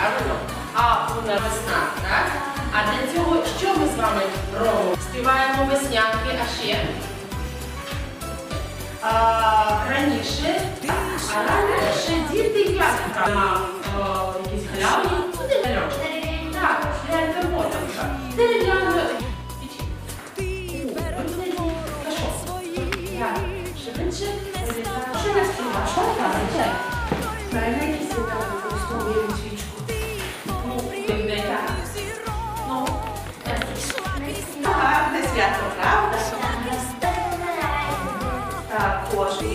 правильно? А вона весна, так? А для цього що ми з вами робимо? Співаємо веснянки, а ще а, раніше, а раніше діти як на якісь галявині, куди дальок? Так, гляньте мотанка. Дерев'яна Швидше, що я співаю? Що я кажу? Перегляді світа використовуємо свічку.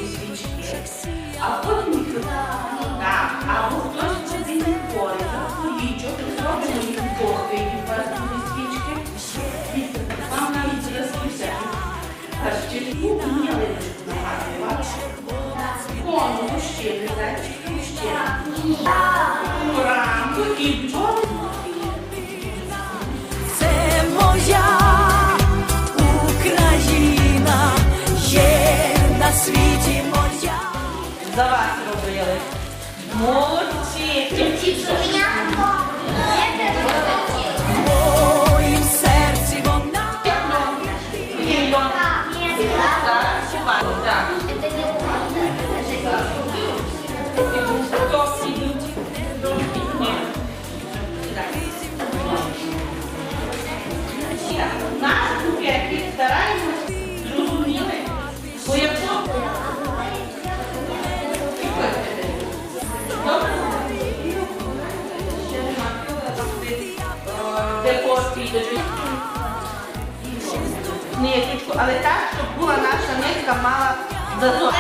Свічки. А потім так, або хтось один хворий, захворічок, зробимо їх двох видів парної свічки. І Вам навіть зразки Кашчельку і ялиночку нагадую, бачите? Кону, мужчини, зайчики, мужчини. Ранку і бджоли. Підуть? Ниточку, але так, щоб була наша нитка мала зазор.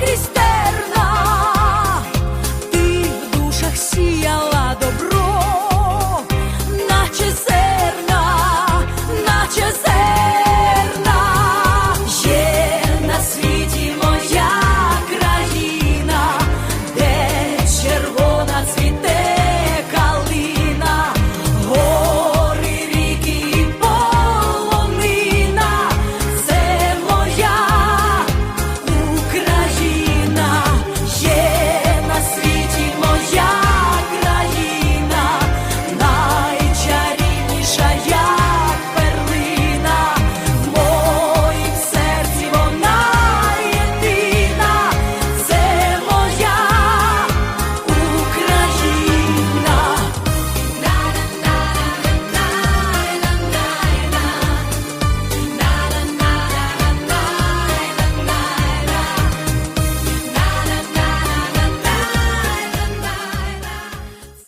крізь